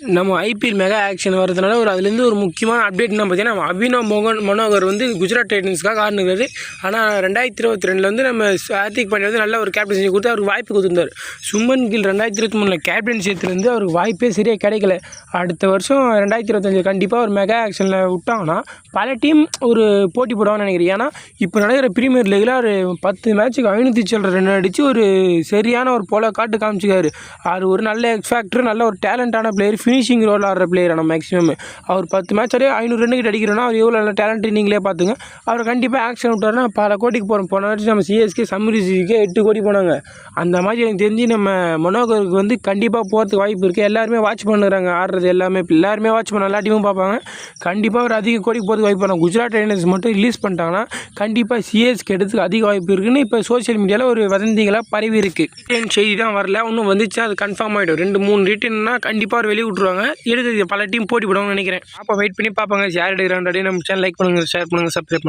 நம்ம IPL mega action வரதுனால ஒரு அதுலேருந்து ஒரு முக்கியமான அப்டேட் என்ன பார்த்தீங்கன்னா நம்ம அபினவ் மோகன் மனோகர் வந்து குஜராத் டைட்டன்ஸ்க்காக ஆடுனுறாரு ஆனால் ரெண்டாயிரத்தி இருபத்தி ரெண்டில் வந்து நம்ம ஹார்திக் பாண்டியா வந்து நல்ல ஒரு கேப்டன்சி கொடுத்து அவருக்கு வாய்ப்பு கொடுத்துருந்தார். சுமன் கில் ரெண்டாயிரத்தி இருபத்தி மூணில் கேப்டன்ஷிப்லேருந்து அவருக்கு வாய்ப்பே சரியாக கிடைக்கல. அடுத்த வருஷம் ரெண்டாயிரத்தி இருபத்தஞ்சு கண்டிப்பாக ஒரு மெகா ஆக்ஷனில் விட்டாங்கன்னா பல டீம் ஒரு போட்டி போடுவாங்கன்னு நினைக்கிறேன். ஏன்னா இப்போ நடக்கிற ப்ரீமியர் லீகில் ஒரு பத்து மேட்ச்சுக்கு ஐநூற்றி சில்லற ரெண்டு அடித்து ஒரு சரியான ஒரு போல காட்டு காமிச்சிக்காரு. அவர் ஒரு நல்ல எக்ஸ் ஃபேக்டர் நல்ல ஒரு டேலண்டான பிளேயர் ஃபினிஷிங் ரோல் ஆடுற பிளேயர் நம்ம மேக்ஸிமம் அவர் பத்து மேட்ச் ஐநூறு ரன்னுக்கு கிட்ட அடிக்கிறோன்னா அவர் எவ்வளோ நல்ல டேலண்ட் நீங்களே பார்த்துங்க. அவர் கண்டிப்பாக ஆக்ஷன் விட்டார்னா பல கோடிக்கு போகிறோம் போன வருஷம் நம்ம சிஎஸ்கே சம்ரிசிக்கே எட்டு கோடி போனாங்க. அந்த மாதிரி எனக்கு தெரிஞ்சு நம்ம மனோகருக்கு வந்து கண்டிப்பாக போகிறதுக்கு வாய்ப்பு இருக்குது எல்லாருமே வாட்ச் பண்ணுறாங்க. ஆடுறது எல்லாமே எல்லாருமே வாட்ச் பண்ண எல்லா டீமும் பார்ப்பாங்க. கண்டிப்பாக ஒரு அதிக கோடிக்கு போகிறதுக்கு வாய்ப்பு பண்ணாங்க குஜராத் டைட்டன்ஸ் மட்டும் ரிலீஸ் பண்ணிட்டாங்கன்னா கண்டிப்பாக சிஎஸ்கே எடுத்துக்கு அதிக வாய்ப்பு இருக்குன்னு இப்போ சோஷியல் மீடியாவில் ஒரு வதந்திகளாக பரவி இருக்குது செய்தி தான் வரல. இன்னும் வந்துச்சு? அது கன்ஃபார்ம் ஆகிடும் ரெண்டு மூணு ரிட்டன்னா கண்டிப்பாக அவர் வெளியே விட்ருவாங்க எடுத்து பல டீம் போட்டி போடுவாங்கன்னு நினைக்கிறேன். அப்போ வெயிட் பண்ணி பார்ப்பாங்க. யார் எடுக்கிறான் நம்ம சேனல் லைக் பண்ணுங்கள் ஷேர் பண்ணுங்கள் சப்ஸ்கிரைப் பண்ணுங்கள்